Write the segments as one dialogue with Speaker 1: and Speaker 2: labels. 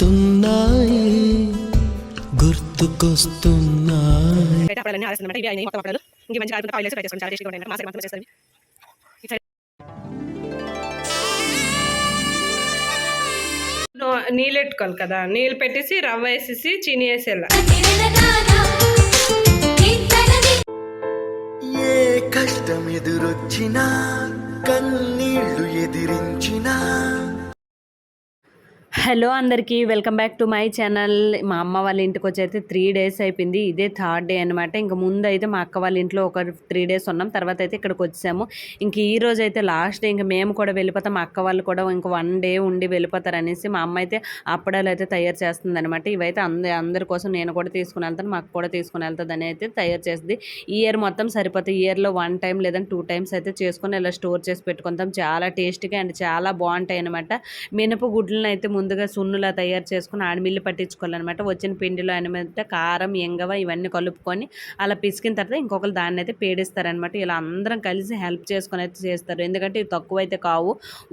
Speaker 1: వస్తున్నాయి గుర్తుకొస్తున్నాయి.
Speaker 2: అయితే అప్పుడన్నీ ఆరేస్తుందన్నమాట ఇవి అయినాయి మొత్తం అప్పుడాలు ఇంక మంచిగా ఆడుకుంటే ఆయిల్ వేసి ఫ్రై చేసుకోండి చాలా టేస్టీగా ఉంటాయి మాసం మాత్రం చేస్తారు ఇవి. ఇటు సైడ్
Speaker 3: నో- నీళ్ళు పెట్టుకోవాలి కదా. నీళ్ళు పెట్టేసి రవ్వ వేసేసి చీని వేసేలా
Speaker 4: ఏ కష్టం ఎదురొచ్చినా కన్నీళ్ళు ఎదిరించినా
Speaker 5: హలో అందరికీ welcome back to my channel. మా అమ్మ వాళ్ళ ఇంటికి వచ్చి అయితే త్రీ డేస్ అయిపోయింది. ఇదే థర్డ్ డే అనమాట ఇంక ముందు అయితే మా అక్క వాళ్ళ ఇంట్లో ఒక త్రీ డేస్ ఉన్నాం. తర్వాత అయితే ఇక్కడికి వచ్చాము. ఇంక ఈ రోజు అయితే లాస్ట్ డే ఇంకా మేము కూడా వెళ్ళిపోతాం. మా అక్క వాళ్ళు కూడా ఇంక వన్ డే ఉండి వెళ్ళిపోతారు అనేసి మా అమ్మ అయితే అప్పడాలు అయితే తయారు చేస్తుంది అనమాట ఇవైతే అంద అందరి కోసం నేను కూడా తీసుకుని వెళ్తాను. మాకు కూడా తీసుకుని వెళ్తుంది అని అయితే తయారు చేస్తుంది. ఇయర్ మొత్తం సరిపోతుంది ఇయర్లో వన్ టైం లేదంటే టూ టైమ్స్ అయితే చేసుకొని ఇలా స్టోర్ చేసి పెట్టుకుంటాం. చాలా టేస్ట్గా అండ్ చాలా బాగుంటాయి అనమాట మినప గుడ్లను అయితే ముందు ముందుగా సున్నులా తయారు చేసుకుని ఆడమిల్లి పట్టించుకోవాలన్నమాట. వచ్చిన పిండిలో అనమాట కారం ఎంగవ ఇవన్నీ కలుపుకొని అలా పిసికిన తర్వాత ఇంకొకరు దాన్ని అయితే పేడిస్తారనమాట ఇలా అందరం కలిసి హెల్ప్ చేసుకొని అయితే చేస్తారు. ఎందుకంటే ఇవి తక్కువ అయితే కావు.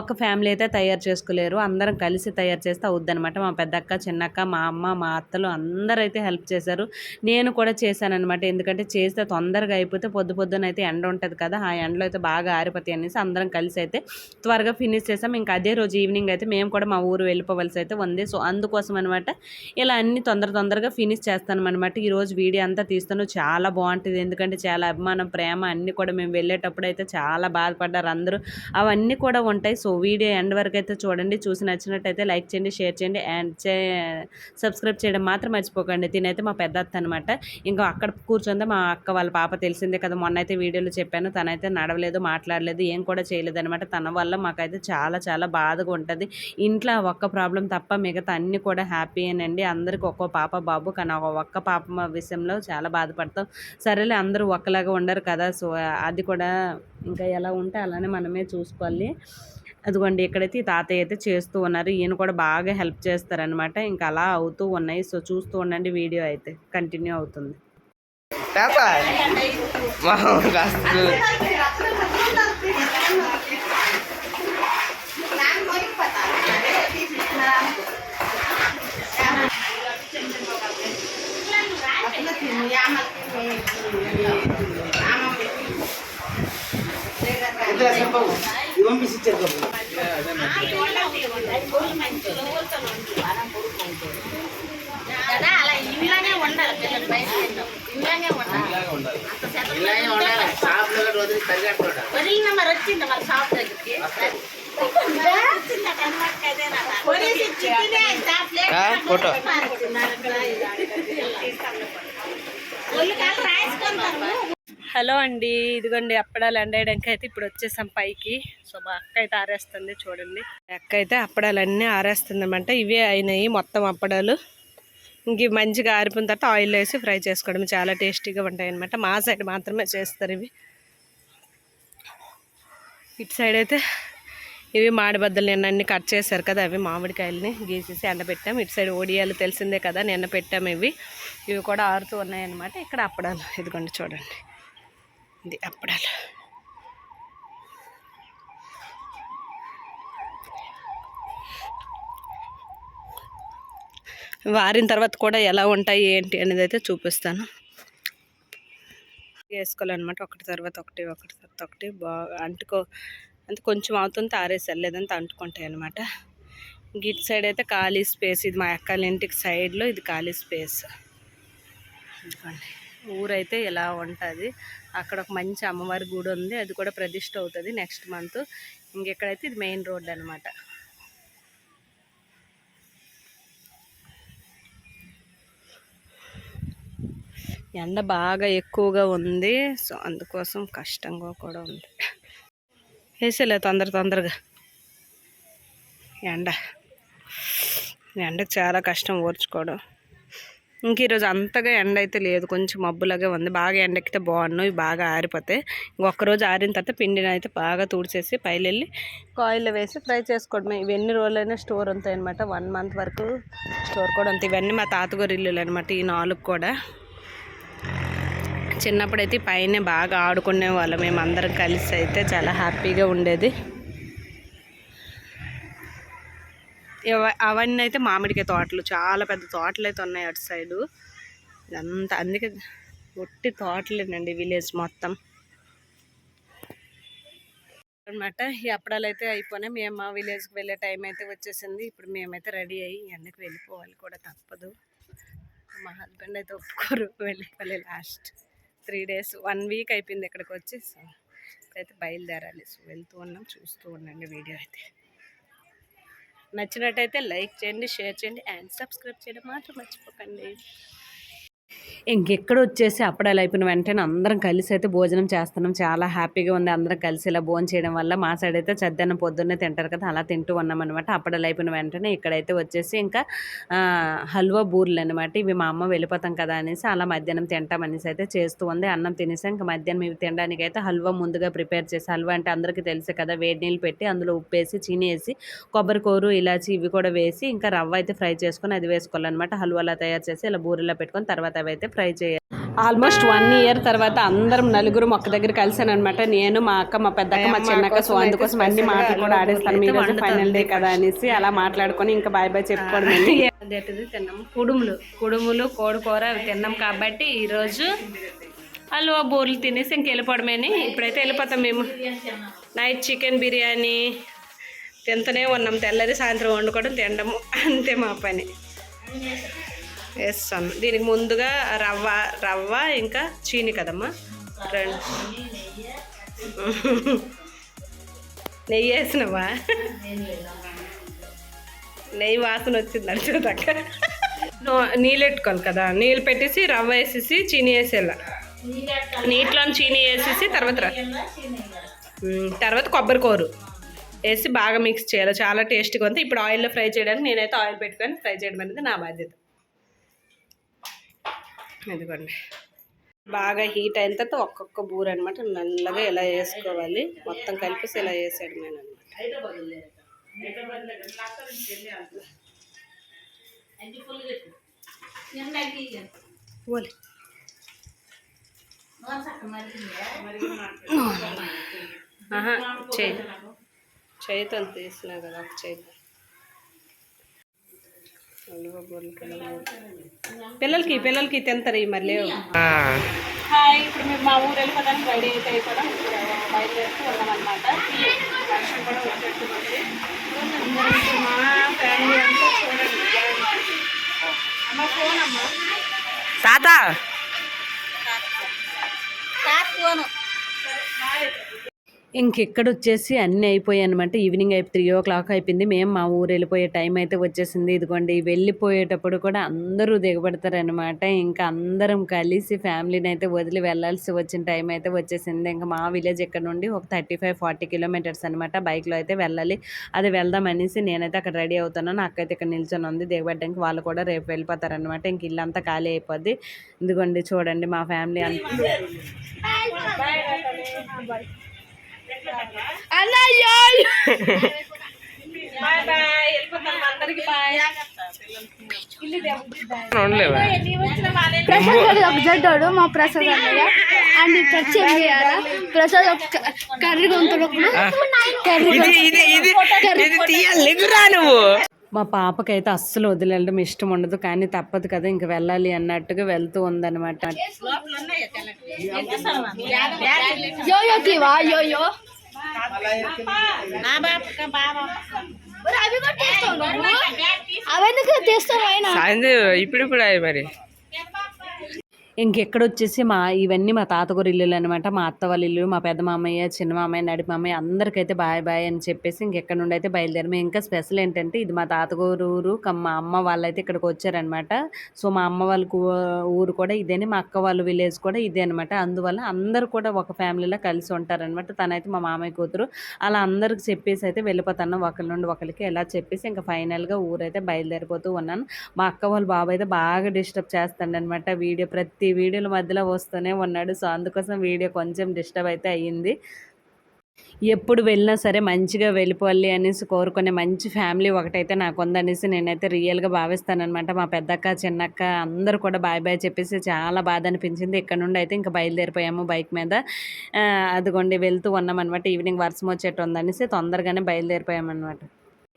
Speaker 5: ఒక ఫ్యామిలీ అయితే తయారు చేసుకోలేరు. అందరం కలిసి తయారు చేస్తే అవుద్దనమాట మా పెద్దక్క చిన్నక్క మా అమ్మ మా అత్తలు అందరూ అయితే హెల్ప్ చేశారు. నేను కూడా చేశానన్నమాట. ఎందుకంటే చేస్తే తొందరగా అయిపోతే పొద్దు పొద్దున అయితే ఎండ ఉంటుంది కదా. ఆ ఎండలో అయితే బాగా ఆరిపోతాయి అనేసి అందరం కలిసి అయితే త్వరగా ఫినిష్ చేసాం. ఇంకా అదే రోజు ఈవినింగ్ అయితే మేము కూడా మా ఊరు వెళ్ళిపోవలసి అయితే ఉంది. సో అందుకోసం అనమాట ఇలా అన్ని తొందర తొందరగా ఫినిష్ చేస్తాను అనమాట ఈరోజు వీడియో అంతా తీస్తాను చాలా బాగుంటుంది. ఎందుకంటే చాలా అభిమానం ప్రేమ అన్నీ కూడా మేము వెళ్ళేటప్పుడు అయితే చాలా బాధపడ్డారు అందరూ. అవన్నీ కూడా ఉంటాయి. సో వీడియో ఎండ్ వరకు అయితే చూడండి. చూసి నచ్చినట్టయితే లైక్ చేయండి షేర్ చేయండి అండ్ చే సబ్స్క్రైబ్ చేయడం మాత్రం మర్చిపోకండి. తినైతే మా పెద్ద అత్త అనమాట. ఇంకా అక్కడ కూర్చుంది మా అక్క వాళ్ళ పాప తెలిసిందే కదా. మొన్న అయితే వీడియోలో చెప్పాను. తనైతే నడవలేదు మాట్లాడలేదు ఏం కూడా చేయలేదు అనమాట తన వల్ల మాకైతే చాలా చాలా బాధగా ఉంటుంది. ఇంట్లో ఆ ఒక్క ప్రాబ్లం తప్ప మిగతా అన్ని కూడా హ్యాపీయేనండి అందరికి ఒక్కో పాప బాబు కానీ ఒక ఒక్క పాప విషయంలో చాలా బాధపడతాం. సరేలే అందరూ ఒక్కలాగా ఉండరు కదా. సో అది కూడా ఇంకా ఎలా ఉంటే అలానే మనమే చూసుకోవాలి. అదిగోండి ఇక్కడైతే తాతయ్య అయితే చేస్తూ ఉన్నారు. ఈయన కూడా బాగా హెల్ప్ చేస్తారనమాట ఇంకా అలా అవుతూ ఉన్నాయి. సో చూస్తూ ఉండండి వీడియో అయితే. కంటిన్యూ అవుతుంది.
Speaker 2: తాత! కాస్త
Speaker 6: కదా అలా ఇంట్లోనే ఉండాలి పిల్లలు బయట. ఇంట్లోనే ఉండాలి. వదిలిన మరి వచ్చింది షాప్ దగ్గరికి.
Speaker 2: ఫోటో.
Speaker 3: హలో అండి ఇదిగోండి అప్పడాలు ఎండేయడానికి అయితే ఇప్పుడు వచ్చేసాం పైకి. సో మా అక్క అయితే ఆరేస్తుంది చూడండి. అక్క అయితే అప్పడాలు అన్నీ ఆరేస్తుంది అనమాట ఇవే అయినాయి మొత్తం అప్పడాలు. ఇంక మంచిగా ఆరిపోయిన తర్వాత ఆయిల్ వేసి ఫ్రై చేసుకోవడం చాలా టేస్టీగా ఉంటాయి అనమాట మా సైడ్ మాత్రమే చేస్తారు ఇవి. ఇటు సైడ్ అయితే ఇవి మాడిబద్దలు నిన్న అన్ని కట్ చేశారు కదా అవి మామిడికాయలని గీసేసి ఎండబెట్టాం. ఇటు సైడ్ ఒడియాలు తెలిసిందే కదా నిన్న పెట్టాము ఇవి. ఇవి కూడా ఆరుతూ ఉన్నాయన్నమాట. ఇక్కడ అప్పడాలు. ఇదిగోండి చూడండి. ఇది అప్పడాలు. వారిన తర్వాత కూడా ఎలా ఉంటాయి ఏంటి అనేది అయితే చూపిస్తాను. వేసుకోవాలన్నమాట. ఒకటి తర్వాత ఒకటి ఒకటి తర్వాత ఒకటి. బాగా అంటుకో అంటే కొంచెం అవుతుంది ఆరేసారు లేదంటే అంటుకుంటాయి అనమాట గిట్ సైడ్ అయితే ఖాళీ స్పేస్. ఇది మా అక్కల ఇంటికి సైడ్లో ఇది ఖాళీ స్పేస్. ఇదిగోండి ఊరైతే ఇలా ఉంటుంది? అక్కడ ఒక మంచి అమ్మవారి గుడి ఉంది. అది కూడా ప్రతిష్ట అవుతుంది నెక్స్ట్ మంత్. ఇంకెక్కడైతే ఇది మెయిన్ రోడ్ అనమాట ఎండ బాగా ఎక్కువగా ఉంది. సో అందుకోసం కష్టంగా కూడా ఉంది. వేసేలే తొందర తొందరగా. ఎండ. ఎండకు చాలా కష్టం ఓర్చుకోవడం. ఇంక ఈరోజు అంతగా ఎండ అయితే లేదు. కొంచెం మబ్బులాగే ఉంది. బాగా ఎండెక్కితే బాగున్నాయి ఇవి బాగా ఆరిపోతాయి ఇంకొకరోజు ఆరిన తర్వాత పిండిని అయితే బాగా తుడిచేసి పైలెళ్ళి కాయిల్లో వేసి ఫ్రై చేసుకోవడమే. ఇవి ఎన్ని రోజులైనా స్టోర్ ఉంటాయి అనమాట వన్ మంత్ వరకు స్టోర్ కూడా ఉంటాయి. ఇవన్నీ మా తాతగారి ఇల్లులు అనమాట ఈ నాలుగు కూడా. చిన్నప్పుడైతే పైన బాగా ఆడుకునే వాళ్ళం. మేము అందరం కలిసి అయితే చాలా హ్యాపీగా ఉండేది. అవన్నీ అయితే మామిడికాయ తోటలు చాలా పెద్ద తోటలు అయితే ఉన్నాయి అటు సైడు. ఇదంతా అందుకే ఒట్టి తోటలేనండి విలేజ్ మొత్తం. అనమాట ఈ అప్పడాలు అయితే అయిపోయినాయి. మేము మా విలేజ్కి వెళ్ళే టైం అయితే వచ్చేసింది. ఇప్పుడు మేమైతే రెడీ అయ్యి ఎండకు వెళ్ళిపోవాలి కూడా తప్పదు. మా హస్బెండ్ అయితే ఒప్పుకోరు వెళ్ళిపోవాలి last three days one week అయిపోయింది ఇక్కడికి వచ్చి. సో ఇప్పుడైతే బయలుదేరాలి. సో వెళ్తూ ఉన్నాం చూస్తూ ఉండండి వీడియో అయితే. నచ్చినట్టయితే లైక్ చేయండి షేర్ చేయండి అండ్ సబ్స్క్రైబ్ చేయడం మాత్రం మర్చిపోకండి.
Speaker 5: ఇంకెక్కడ వచ్చేసి అప్పుడాలు అయిపోయిన వెంటనే అందరం కలిసి అయితే భోజనం చేస్తున్నాం. చాలా హ్యాపీగా ఉంది. అందరం కలిసి ఇలా భోజనం చేయడం వల్ల మా సైడ్ అయితే చద్దన్న పొద్దున్నే తింటారు కదా అలా తింటూ ఉన్నాం అనమాట అప్పుడాలు అయిపోయిన వెంటనే ఇక్కడైతే వచ్చేసి ఇంకా హల్వా బూర్లు అనమాట ఇవి మా అమ్మ వెళ్ళిపోతాం కదా అనేసి అలా మధ్యాహ్నం తింటాం అనేసి అయితే చేస్తూ ఉంది. అన్నం తినేసి ఇంకా మధ్యాహ్నం ఇవి తినడానికి అయితే హల్వా ముందుగా ప్రిపేర్ చేసి హల్వా అంటే అందరికీ తెలుసు కదా వేడి నీళ్ళు పెట్టి అందులో ఉప్పు వేసి చీని వేసి కొబ్బరి కూరు ఇలాచి ఇవి కూడా వేసి ఇంకా రవ్వ అయితే ఫ్రై చేసుకొని అది వేసుకోవాలన్నమాట. హల్వాలా తయారు చేసి ఇలా బూరెలా పెట్టుకొని తర్వాత అవి అయితే ఫ్రై చేయాలి. ఆల్మోస్ట్ వన్ ఇయర్ తర్వాత అందరం నలుగురు ఒక్క దగ్గర కలిసాను అనమాట నేను మా అక్క మా పెద్దక్క మా చిన్నక్క సో అందుకోసం అన్ని మాటలు కూడా ఆడేస్తాను. మీ రోజు ఫైనల్ డే కదా అనేసి అలా మాట్లాడుకొని ఇంకా బాయ్ బాయ్ చెప్పుకోవడం
Speaker 3: అదేంటిది తిన్నాము. కుడుములు. కుడుములు కోడికూర అవి తిన్నాం కాబట్టి ఈరోజు హల్వా బూరెలు తినేసి ఇంక వెళ్ళిపోవడమేని. ఇప్పుడైతే వెళ్ళిపోతాం మేము. నైట్ చికెన్ బిర్యానీ తింటూనే ఉన్నాం. తెల్లరి సాయంత్రం వండుకోవడం తినడము. అంతే మా పని. వేస్తాను దీనికి ముందుగా రవ్వ రవ్వ ఇంకా చీని కదమ్మా. రెండు. నెయ్యి వేసినవా? నెయ్యి వాసన వచ్చింది అడిచేదాకా నీళ్ళు పెట్టుకోవాలి కదా. నీళ్ళు పెట్టేసి రవ్వ వేసేసి చీని వేసేలా నీటిలో చీని వేసేసి తర్వాత తర్వాత కొబ్బరి కూరు వేసి బాగా మిక్స్ చేయాలి. చాలా టేస్ట్గా ఉంది. ఇప్పుడు ఆయిల్లో ఫ్రై చేయడానికి నేనైతే ఆయిల్ పెట్టుకొని ఫ్రై చేయడం అనేది నా బాధ్యత. ఇదిగోండి. బాగా హీట్ అయిన తర్వాత ఒక్కొక్క బూర అనమాట నల్లగా ఇలా వేసుకోవాలి మొత్తం కలిపేసి ఇలా వేసేయడం అనమాట ఓలే చేయి. చేయితో తీసినా కదా ఒక పిల్లలకి పిల్లలకి తింటారు ఈ మరి లేవు. హాయ్ ఇప్పుడు మేము మా ఊరు వెళ్ళిపోవడానికి రెడీ అయితే అయిపోవడం ఇప్పుడు బయలుదేరుతూ ఉన్నాం అనమాట వర్షం కూడా వచ్చేస్తుంది మా ఫ్యామిలీ అంతా చూడండి. అమ్మ ఫోన్ అమ్మ.
Speaker 2: తాత.
Speaker 5: ఇంకెక్కడ వచ్చేసి అన్నీ అయిపోయాయి అనమాట ఈవినింగ్ అయిపోయి త్రీ ఓ క్లాక్ అయిపోయింది. మేము మా ఊరు వెళ్ళిపోయే టైం అయితే వచ్చేసింది. ఇదిగోండి వెళ్ళిపోయేటప్పుడు కూడా అందరూ దిగబడతారనమాట ఇంకా అందరం కలిసి ఫ్యామిలీని అయితే వదిలి వెళ్ళాల్సి వచ్చిన టైం అయితే వచ్చేసింది. ఇంకా మా విలేజ్ ఇక్కడ నుండి ఒక థర్టీ ఫైవ్ ఫార్టీ కిలోమీటర్స్ అనమాట బైక్లో అయితే వెళ్ళాలి. అది వెళ్దాం అనేసి నేనైతే అక్కడ రెడీ అవుతున్నాను. అక్కయితే ఇక్కడ నిల్చొని ఉంది. దిగబడ్డానికి వాళ్ళు కూడా రేపు వెళ్ళిపోతారనమాట ఇంక ఇల్లంతా ఖాళీ అయిపోద్ది. ఇదిగోండి చూడండి మా ఫ్యామిలీ అంతా.
Speaker 3: బాయ్
Speaker 7: ప్రసాద్ గారు ఒక జడ్డాడు మా ప్రసాద్ అన్నయ్య. అండ్ ఇక్కడ ప్రసాద్ ఒక కర్రీ గొంతులప్పుడు కర్రీ
Speaker 5: మా పాపకైతే అస్సలు వదిలేయడం ఇష్టం ఉండదు కానీ తప్పదు కదా ఇంక వెళ్ళాలి అన్నట్టుగా వెళ్తూ ఉందన్నమాట.
Speaker 7: అవి అవెందుకు తీస్తావు ఆయన?
Speaker 2: ఇప్పుడు మరి.
Speaker 5: ఇంకెక్కడ వచ్చేసి మా ఇవన్నీ మా తాతగారు ఇల్లులు అనమాట మా అత్త వాళ్ళ ఇల్లు మా పెద్ద మామయ్య చిన్న మామయ్య నడి మామయ్య అందరికైతే బాయ్ బాయ్ అని చెప్పేసి ఇంకెక్కడ నుండి అయితే బయలుదేరాము ఇంకా స్పెషల్ ఏంటంటే ఇది మా తాతగారు ఊరు మా అమ్మ వాళ్ళైతే ఇక్కడికి వచ్చారనమాట సో మా అమ్మ వాళ్ళకు ఊరు కూడా ఇదేనే మా అక్క వాళ్ళ విలేజ్ కూడా ఇదే అనమాట అందువల్ల అందరూ కూడా ఒక ఫ్యామిలీలో కలిసి ఉంటారనమాట తనైతే మా మామయ్య కూతురు. అలా అందరికి చెప్పేసి అయితే వెళ్ళిపోతాను. ఒకరి నుండి ఒకరికి ఎలా చెప్పేసి ఇంకా ఫైనల్గా ఊరైతే బయలుదేరిపోతూ ఉన్నాను. మా అక్క వాళ్ళ బాబు అయితే బాగా డిస్టర్బ్ చేస్తాడనమాట వీడియో ప్రతి ఈ వీడియోల మధ్యలో వస్తూనే ఉన్నాడు. సో అందుకోసం వీడియో కొంచెం డిస్టర్బ్ అయితే అయ్యింది. ఎప్పుడు వెళ్ళినా సరే మంచిగా వెళ్ళిపోవాలి అనేసి కోరుకునే మంచి ఫ్యామిలీ ఒకటైతే నాకు ఉందనేసి నేనైతే రియల్గా భావిస్తానమాట మా పెద్దక్క చిన్నక్క అందరూ కూడా బాయ్ బాయ్ చెప్పేసి చాలా బాధ అనిపించింది. ఇక్కడ నుండి అయితే ఇంకా బయలుదేరిపోయాము బైక్ మీద. అదిగోండి వెళ్తూ ఉన్నాం అనమాట ఈవినింగ్ వర్షం వచ్చేట్టు ఉందనేసి తొందరగానే బయలుదేరిపోయామన్నమాట.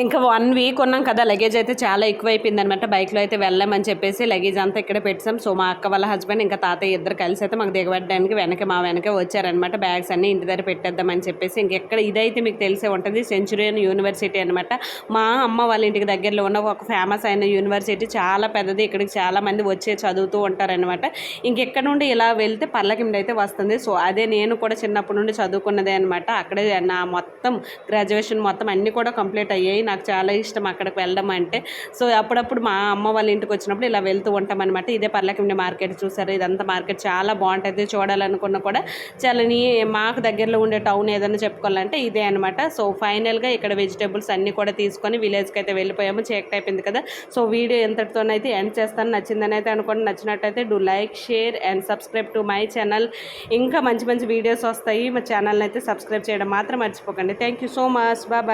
Speaker 3: ఇంకా వన్ వీక్ ఉన్నాం కదా లగేజ్ అయితే చాలా ఎక్కువైపోయింది అనమాట బైక్లో అయితే వెళ్ళామని చెప్పేసి లగేజ్ అంతా ఇక్కడ పెట్టాం సో మా అక్క వాళ్ళ హస్బెండ్ ఇంకా తాతయ్య ఇద్దరు కలిసి అయితే మాకు దిగబడడానికి వెనక మా వెనక వచ్చారనమాట బ్యాగ్స్ అన్ని ఇంటి దగ్గర పెట్టేద్దామని చెప్పేసి ఇంకెక్కడ ఇదైతే మీకు తెలిసే ఉంటుంది సెంచురియన్ యూనివర్సిటీ అనమాట మా అమ్మ వాళ్ళ ఇంటికి దగ్గరలో ఉన్న ఒక ఫేమస్ అయిన యూనివర్సిటీ చాలా పెద్దది. ఇక్కడికి చాలా మంది వచ్చే చదువుతూ ఉంటారనమాట ఇంకెక్కడ నుండి ఇలా వెళ్తే పల్లకిండి అయితే వస్తుంది. సో అదే నేను కూడా చిన్నప్పటి నుండి చదువుకున్నదే అనమాట అక్కడే నా మొత్తం గ్రాడ్యుయేషన్ మొత్తం అన్నీ కూడా కంప్లీట్ అయ్యాయి. నాకు చాలా ఇష్టం అక్కడికి వెళ్ళడం అంటే. సో అప్పుడప్పుడు మా అమ్మ వాళ్ళ ఇంటికి వచ్చినప్పుడు ఇలా వెళ్తూ ఉంటాం అనమాట ఇదే పర్లకిండి మార్కెట్ చూసారు ఇదంతా మార్కెట్ చాలా బాగుంటుంది చూడాలనుకున్నా కూడా. చాలా నీ మాకు దగ్గరలో ఉండే టౌన్ ఏదైనా చెప్పుకోవాలంటే ఇదే అనమాట సో ఫైనల్గా ఇక్కడ వెజిటేబుల్స్ అన్నీ కూడా తీసుకొని విలేజ్కి అయితే వెళ్ళిపోయాము. చీకటి అయిపోయింది కదా. సో వీడియో ఎంతటితోనైతే ఎండ్ చేస్తాను నచ్చిందని అయితే అనుకోండి. నచ్చినట్టయితే do like share and subscribe to my channel. ఇంకా మంచి మంచి వీడియోస్ వస్తాయి. మా ఛానల్ని అయితే సబ్స్క్రైబ్ చేయడం మాత్రం మర్చిపోకండి. Thank you so much. Bye.